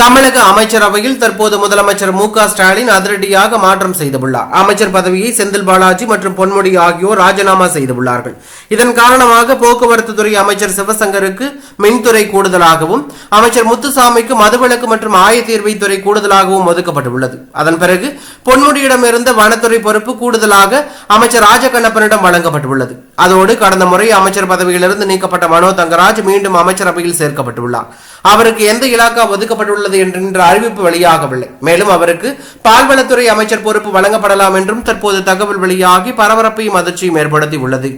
தமிழக அமைச்சரவையில் தற்போது முதலமைச்சர் மு க ஸ்டாலின் அதிரடியாக மாற்றம் செய்துள்ளார். அமைச்சர் பதவியை செந்தில் பாலாஜி மற்றும் பொன்முடி ஆகியோர் ராஜினாமா செய்துள்ளார்கள். இதன் காரணமாக போக்குவரத்து துறை அமைச்சர் சிவசங்கருக்கு மின்துறை கூடுதலாகவும் அமைச்சர் முத்துசாமிக்கு மதுவிலக்கு மற்றும் ஆயத்தீர்வை துறை கூடுதலாகவும் ஒதுக்கப்பட்டுள்ளது. அதன் பிறகு பொன்முடியிடமிருந்த வனத்துறை பொறுப்பு கூடுதலாக அமைச்சர் ராஜகண்ணப்பனிடம் வழங்கப்பட்டுள்ளது. அதோடு கடந்த முறை அமைச்சர் பதவியிலிருந்து நீக்கப்பட்ட மனோ தங்கராஜ் மீண்டும் அமைச்சரவையில் சேர்க்கப்பட்டுள்ளார். அவருக்கு எந்த இலாக்கா ஒதுக்கப்பட்டுள்ளது என்கின்ற அறிவிப்பு வெளியாகவில்லை. மேலும் அவருக்கு பால்வளத்துறை அமைச்சர் பொறுப்பு வழங்கப்படலாம் என்றும் தற்போது தகவல் வெளியாகி பரபரப்பையும் அதிர்ச்சியும் ஏற்படுத்தி உள்ளது